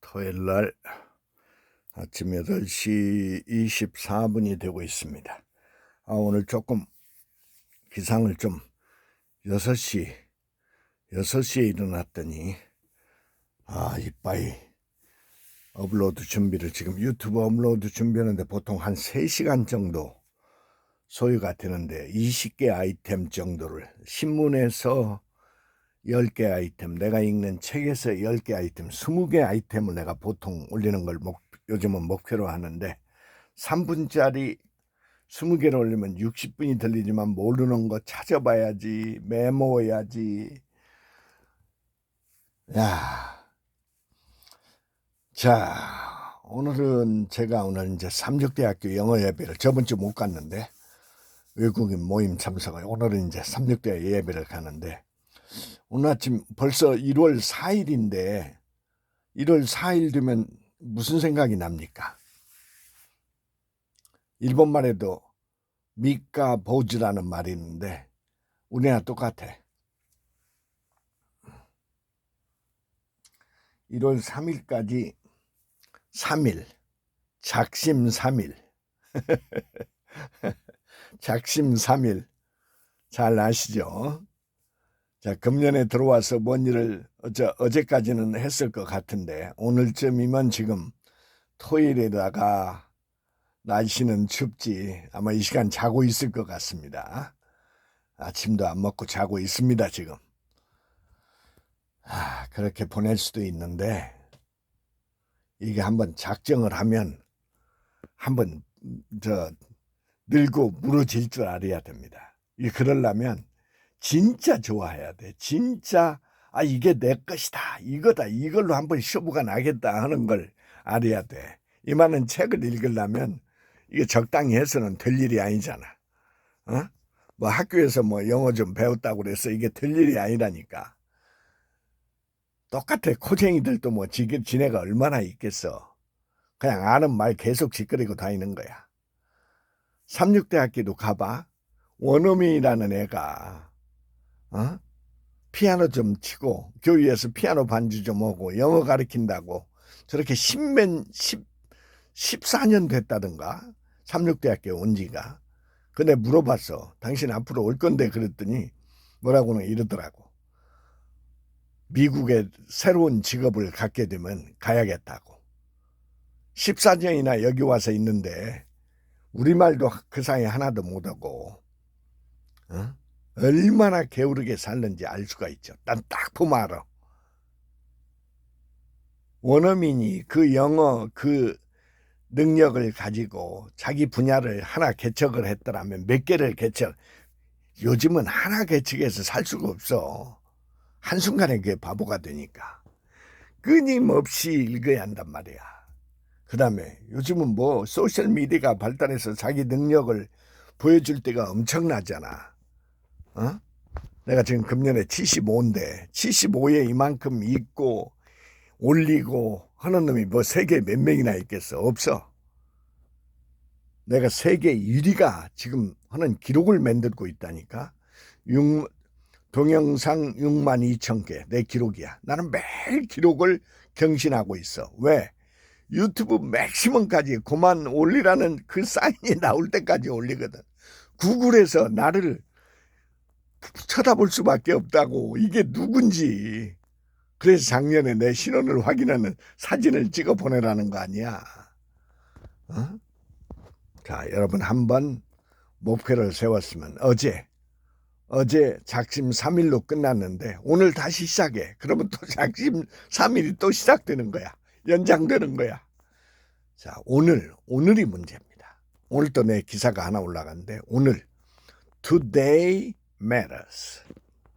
토요일 날 아침 8시 24분이 되고 있습니다. 아, 오늘 조금 기상을 좀 6시, 6시에 일어났더니 아, 이빠이 업로드 준비를 지금 유튜브 업로드 준비하는데 보통 한 3시간 정도 소요가 되는데 20개 아이템 정도를 신문에서 10개 아이템, 내가 읽는 책에서 10개 아이템, 20개 아이템을 내가 보통 올리는 걸 목, 요즘은 목표로 하는데 3분짜리 20개를 올리면 60분이 들리지만 모르는 거 찾아봐야지, 메모해야지. 야. 자, 오늘은 제가 오늘 이제 삼육대학교 영어 예배를 저번 주 못 갔는데 외국인 모임 참석을 오늘은 이제 삼육대 예배를 가는데 오늘 아침 벌써 1월 4일인데 1월 4일 되면 무슨 생각이 납니까? 일본 말에도 미까 보즈라는 말이 있는데 우리나 똑같아. 1월 3일까지 3일 작심 3일 작심 3일 잘 아시죠? 자, 금년에 들어와서 뭔 일을 어제, 어제까지는 했을 것 같은데 오늘쯤이면 지금 토요일에다가 날씨는 춥지 아마 이 시간 자고 있을 것 같습니다. 아침도 안 먹고 자고 있습니다, 지금. 아, 그렇게 보낼 수도 있는데 이게 한번 작정을 하면 한번 저 늙고 무너질 줄 알아야 됩니다. 이 그러려면 진짜 좋아해야 돼. 진짜 아 이게 내 것이다. 이거다. 이걸로 한번 쇼부가 나겠다 하는 걸 알아야 돼. 이 많은 책을 읽으려면 이게 적당히 해서는 될 일이 아니잖아. 어? 뭐 학교에서 뭐 영어 좀 배웠다고 그래서 이게 될 일이 아니라니까. 똑같아. 코쟁이들도 뭐 지, 지네가 얼마나 있겠어. 그냥 아는 말 계속 짓거리고 다니는 거야. 삼육대학교도 가봐. 원어민이라는 애가 어? 피아노 좀 치고 교회에서 피아노 반주 좀 하고 영어 가르친다고 저렇게 십몇 십 14년 됐다던가 삼육대학교 온 지가 근데 물어봤어 당신 앞으로 올 건데 그랬더니 뭐라고는 이러더라고 미국에 새로운 직업을 갖게 되면 가야겠다고 14년이나 여기 와서 있는데 우리말도 그 사이에 하나도 못하고 어? 얼마나 게으르게 살는지 알 수가 있죠. 난 딱 보면 알아. 원어민이 그 영어 그 능력을 가지고 자기 분야를 하나 개척을 했더라면 몇 개를 개척 요즘은 하나 개척해서 살 수가 없어. 한순간에 그게 바보가 되니까. 끊임없이 읽어야 한단 말이야. 그 다음에 요즘은 뭐 소셜미디어가 발달해서 자기 능력을 보여줄 때가 엄청나잖아. 어? 내가 지금 금년에 75인데 75에 이만큼 있고 올리고 하는 놈이 뭐 세계 몇 명이나 있겠어? 없어. 내가 세계 1위가 지금 하는 기록을 만들고 있다니까. 6, 동영상 6만 2천 개 내 기록이야. 나는 매일 기록을 경신하고 있어. 왜? 유튜브 맥시멈까지 그만 올리라는 그 사인이 나올 때까지 올리거든. 구글에서 나를 쳐다볼 수밖에 없다고. 이게 누군지. 그래서 작년에 내 신원을 확인하는 사진을 찍어 보내라는 거 아니야. 어? 자 여러분 한번 목표를 세웠으면 어제 어제 작심 3일로 끝났는데 오늘 다시 시작해. 그러면 또 작심 3일이 또 시작되는 거야. 연장되는 거야. 자 오늘 오늘이 문제입니다. 오늘 또 내 기사가 하나 올라갔는데 오늘 today matters.